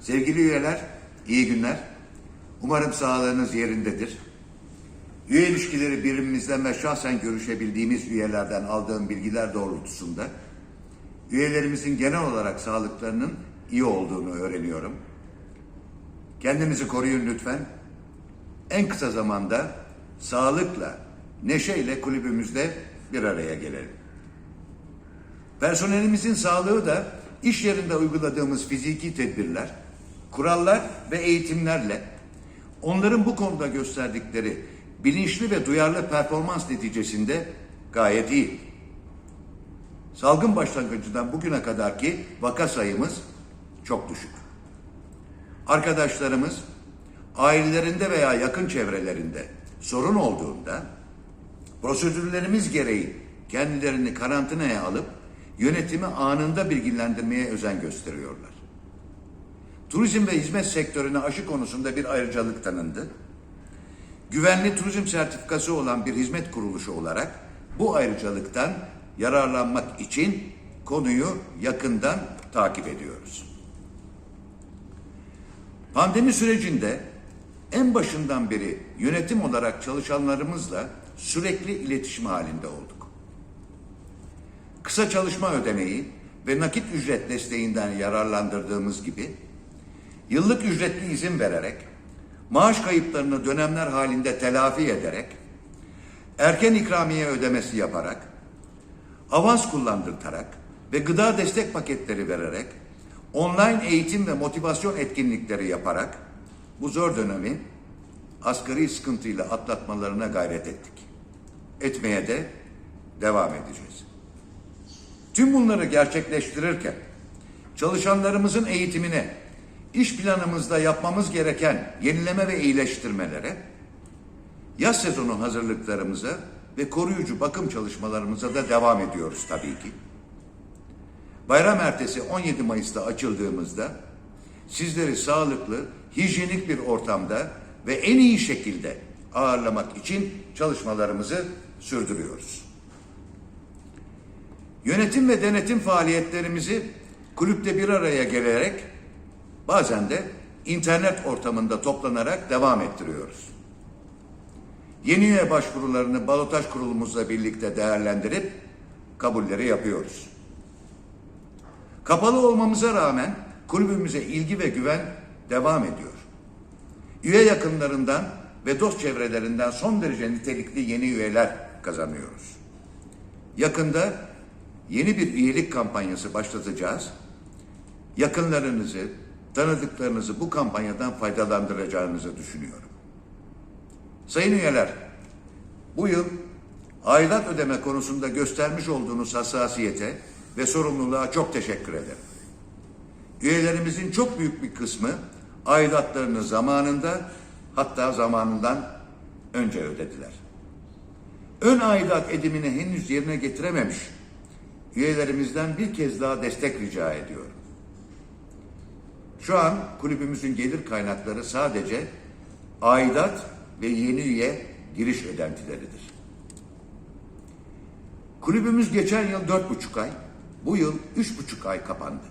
Sevgili üyeler, iyi günler. Umarım sağlığınız yerindedir. Üye ilişkileri birimimizden ve şahsen görüşebildiğimiz üyelerden aldığım bilgiler doğrultusunda üyelerimizin genel olarak sağlıklarının iyi olduğunu öğreniyorum. Kendinizi koruyun lütfen. En kısa zamanda sağlıkla, neşeyle kulübümüzde bir araya gelelim. Personelimizin sağlığı da iş yerinde uyguladığımız fiziki tedbirler, kurallar ve eğitimlerle onların bu konuda gösterdikleri bilinçli ve duyarlı performans neticesinde gayet iyi. Salgın başlangıcından bugüne kadarki vaka sayımız çok düşük. Arkadaşlarımız ailelerinde veya yakın çevrelerinde sorun olduğunda prosedürlerimiz gereği kendilerini karantinaya alıp yönetimi anında bilgilendirmeye özen gösteriyorlar. Turizm ve hizmet sektörüne aşı konusunda bir ayrıcalık tanındı. Güvenli turizm sertifikası olan bir hizmet kuruluşu olarak bu ayrıcalıktan yararlanmak için konuyu yakından takip ediyoruz. Pandemi sürecinde en başından beri yönetim olarak çalışanlarımızla sürekli iletişim halinde olduk. Kısa çalışma ödeneği ve nakit ücret desteğinden yararlandırdığımız gibi yıllık ücretli izin vererek, maaş kayıplarını dönemler halinde telafi ederek, erken ikramiye ödemesi yaparak, avans kullandırtarak ve gıda destek paketleri vererek, online eğitim ve motivasyon etkinlikleri yaparak bu zor dönemi asgari sıkıntıyla atlatmalarına gayret ettik. Etmeye de devam edeceğiz. Tüm bunları gerçekleştirirken çalışanlarımızın eğitimine, iş planımızda yapmamız gereken yenileme ve iyileştirmelere, yaz sezonu hazırlıklarımıza ve koruyucu bakım çalışmalarımıza da devam ediyoruz tabii ki. Bayram ertesi 17 Mayıs'ta açıldığımızda sizleri sağlıklı, hijyenik bir ortamda ve en iyi şekilde ağırlamak için çalışmalarımızı sürdürüyoruz. Yönetim ve denetim faaliyetlerimizi kulüpte bir araya gelerek bazen de internet ortamında toplanarak devam ettiriyoruz. Yeni üye başvurularını balotaj kurulumuzla birlikte değerlendirip kabulleri yapıyoruz. Kapalı olmamıza rağmen kulübümüze ilgi ve güven devam ediyor. Üye yakınlarından ve dost çevrelerinden son derece nitelikli yeni üyeler kazanıyoruz. Yakında yeni bir üyelik kampanyası başlatacağız. Yakınlarınızı, tanıdıklarınızı bu kampanyadan faydalandıracağınızı düşünüyorum. Sayın üyeler, bu yıl aidat ödeme konusunda göstermiş olduğunuz hassasiyete ve sorumluluğa çok teşekkür ederim. Üyelerimizin çok büyük bir kısmı aidatlarını zamanında hatta zamanından önce ödediler. Ön aidat edimini henüz yerine getirememiş üyelerimizden bir kez daha destek rica ediyorum. Şu an kulübümüzün gelir kaynakları sadece aidat ve yeni üye giriş ödentileridir. Kulübümüz geçen yıl dört buçuk ay, bu yıl üç buçuk ay kapandı.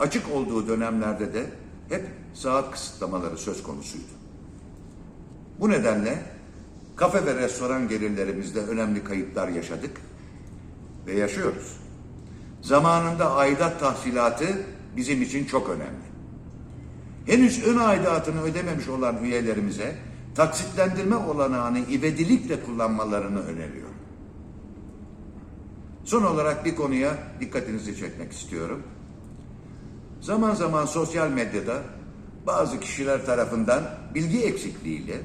Açık olduğu dönemlerde de hep saat kısıtlamaları söz konusuydu. Bu nedenle kafe ve restoran gelirlerimizde önemli kayıplar yaşadık ve yaşıyoruz. Zamanında aidat tahsilatı bizim için çok önemli. Henüz ön aidatını ödememiş olan üyelerimize taksitlendirme olanağını ivedilikle kullanmalarını öneriyorum. Son olarak bir konuya dikkatinizi çekmek istiyorum. Zaman zaman sosyal medyada bazı kişiler tarafından bilgi eksikliğiyle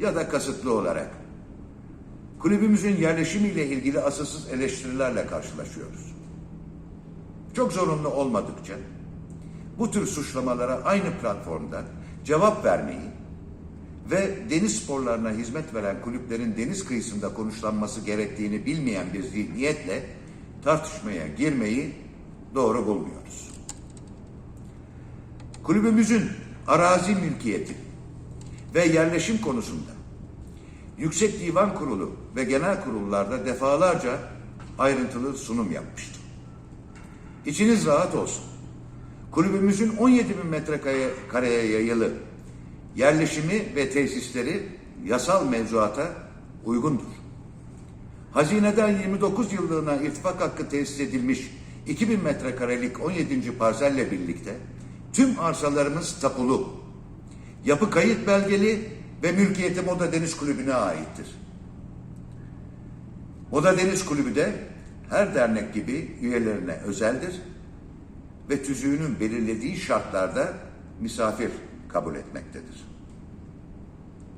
ya da kasıtlı olarak kulübümüzün yerleşimiyle ilgili asılsız eleştirilerle karşılaşıyoruz. Çok zorunlu olmadıkça bu tür suçlamalara aynı platformda cevap vermeyi ve deniz sporlarına hizmet veren kulüplerin deniz kıyısında konuşlanması gerektiğini bilmeyen bir zihniyetle tartışmaya girmeyi doğru bulmuyoruz. Kulübümüzün arazi mülkiyeti ve yerleşim konusunda Yüksek Divan Kurulu ve genel kurullarda defalarca ayrıntılı sunum yapmıştım. İçiniz rahat olsun. kulübümüzün 17 bin metrekareye yayılı yerleşimi ve tesisleri yasal mevzuata uygundur. Hazineden 29 yıllığına irtifak hakkı tesis edilmiş 2000 metrekarelik 17. parselle birlikte tüm arsalarımız tapulu. Yapı kayıt belgeli ve mülkiyeti Moda Deniz Kulübü'ne aittir. Moda Deniz Kulübü de her dernek gibi üyelerine özeldir ve tüzüğünün belirlediği şartlarda misafir kabul etmektedir.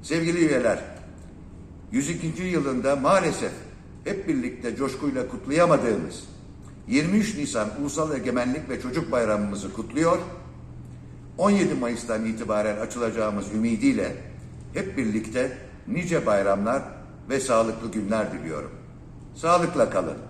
Sevgili üyeler, 102. yılında maalesef hep birlikte coşkuyla kutlayamadığımız 23 Nisan Ulusal Egemenlik ve Çocuk Bayramımızı kutluyor. 17 Mayıs'tan itibaren açılacağımız ümidiyle hep birlikte nice bayramlar ve sağlıklı günler diliyorum. Sağlıkla kalın.